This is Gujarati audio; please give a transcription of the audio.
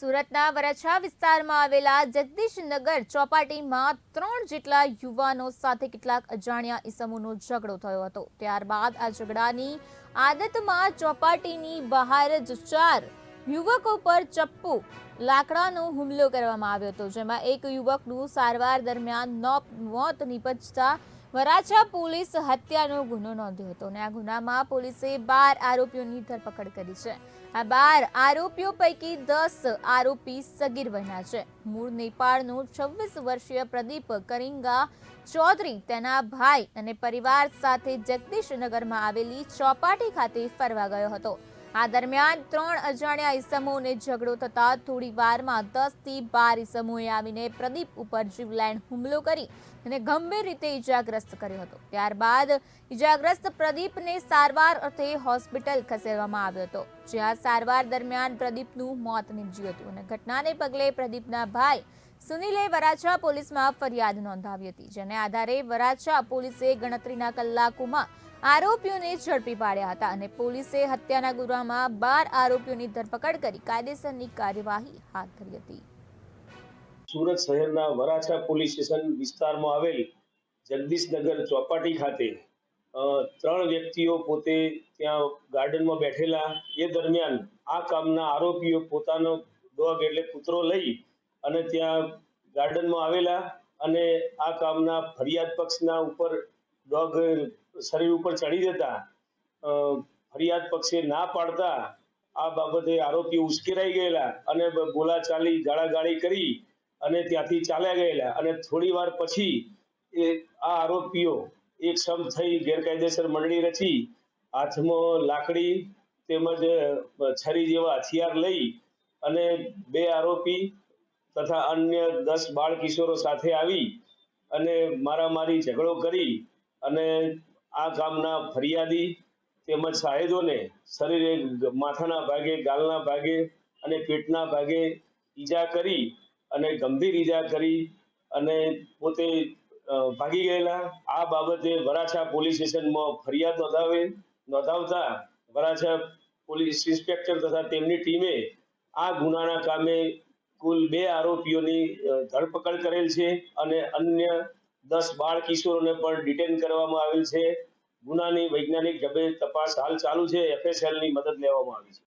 સુરતના વરાછા વિસ્તારમાં આવેલા જગદીશનગર ચોપાટીમાં ત્રણ જેટલા યુવાનો સાથે કેટલાક અજાણ્યા ઈસમોનો ઝઘડો થયો હતો. ત્યારબાદ આ ઝઘડાની આદતમાં ચોપાટીની બહાર જ ચાર યુવકો પર ચપ્પુ, લાકડાનો હુમલો કરવામાં આવ્યો હતો, જેમાં એક યુવકનું સારવાર દરમિયાન નોપ- મોત નીપજતા વરાછા પોલીસ હત્યાનો ગુનો નોંધ્યો હતો અને આ ગુનામાં પોલીસે બાર આરોપીઓની ધરપકડ કરી છે. આ બાર આરોપીઓ પૈકી દસ આરોપી સગીર વયના છે. મૂળ નેપાળનો છવ્વીસ વર્ષીય પ્રદીપ કરિંગા ચૌધરી, તેના ભાઈ અને પરિવાર સાથે જગદીશનગરમાં આવેલી ચોપાટી ખાતે ફરવા ગયો હતો. આ દરમિયાન ત્રણ અજાણ્યા ઈસમોને ઝઘડો થતા થોડી વારમાં દસથી બાર ઈસમોએ આવીને પ્રદીપ ઉપર જીવલેણ હુમલો કરી અને ગંભીર રીતે ઈજાગ્રસ્ત કર્યો હતો. ત્યારબાદ ઈજાગ્રસ્ત પ્રદીપને સારવાર અર્થે હોસ્પિટલ ખસેડવામાં આવ્યો હતો, જ્યાં સારવાર દરમિયાન પ્રદીપનું મોત નીપજ્યું હતું અને ઘટનાને પગલે પ્રદીપના ભાઈ સુનિલે વરાછા પોલીસમાં ફરિયાદ નોંધાવી હતી, જેને આધારે વરાછા પોલીસે ગણતરીના કલાકોમાં આરોપીઓને ઝડપી પાડ્યા હતા અને પોલીસે હત્યાના ગુનામાં બાર આરોપીઓની ધરપકડ કરી કાયદેસરની કાર્યવાહી હાથ ધરી હતી. સુરત શહેરના વરાછા પોલીસ સ્ટેશન વિસ્તારમાં આવેલ જગદીશનગર ચોપાટી ખાતે ત્રણ વ્યક્તિઓ પોતે ત્યાં ગાર્ડનમાં બેઠેલા. એ દરમિયાન આ કામના આરોપીઓ પોતાનો ડોગ એટલે કૂતરો લઈ અને ત્યાં ગાર્ડનમાં આવેલા અને આ કામના ફરિયાદ પક્ષના ઉપર ડોગ શરીર ઉપર ચડી જતા ફરિયાદ પક્ષે ના પાડતા આ બાબતે આરોપીઓ ઉશ્કેરાઈ ગયેલા અને બોલા બોલાચાલી ગાળાગાળી કરી અને ત્યાંથી ચાલ્યા ગયેલા અને થોડી વાર પછી એ, આ આરોપીઓ એક સમ થઈ ગેરકાયદેસર મંડળી રચી, હાથમાં લાકડી તેમજ છરી જેવા હથિયાર લઈ અને બે આરોપી તથા અન્ય દસ બાળ કિશોરો સાથે આવી અને મારામારી ઝઘડો કરી અને આ કામના ફરિયાદી તેમજ સાહેદોને શરીરે માથાના ભાગે, ગાલના ભાગે અને પેટના ભાગે ઈજા કરી અને ગંભીર ઈજા કરી અને પોતે ભાગી ગયેલા. આ બાબતે વરાછા પોલીસ સ્ટેશનમાં ફરિયાદ નોંધાવે, નોંધાવતા વરાછા પોલીસ ઇન્સ્પેક્ટર તથા તેમની ટીમે આ ગુનાના કામે કુલ બે આરોપીઓની ધરપકડ કરેલ છે અને અન્ય દસ બાળ કિશોરોને પણ ડિટેન કરવામાં આવેલ છે. ગુનાની વૈજ્ઞાનિક ઢબે તપાસ હાલ ચાલુ છે. એફએસએલની મદદ લેવામાં આવી છે.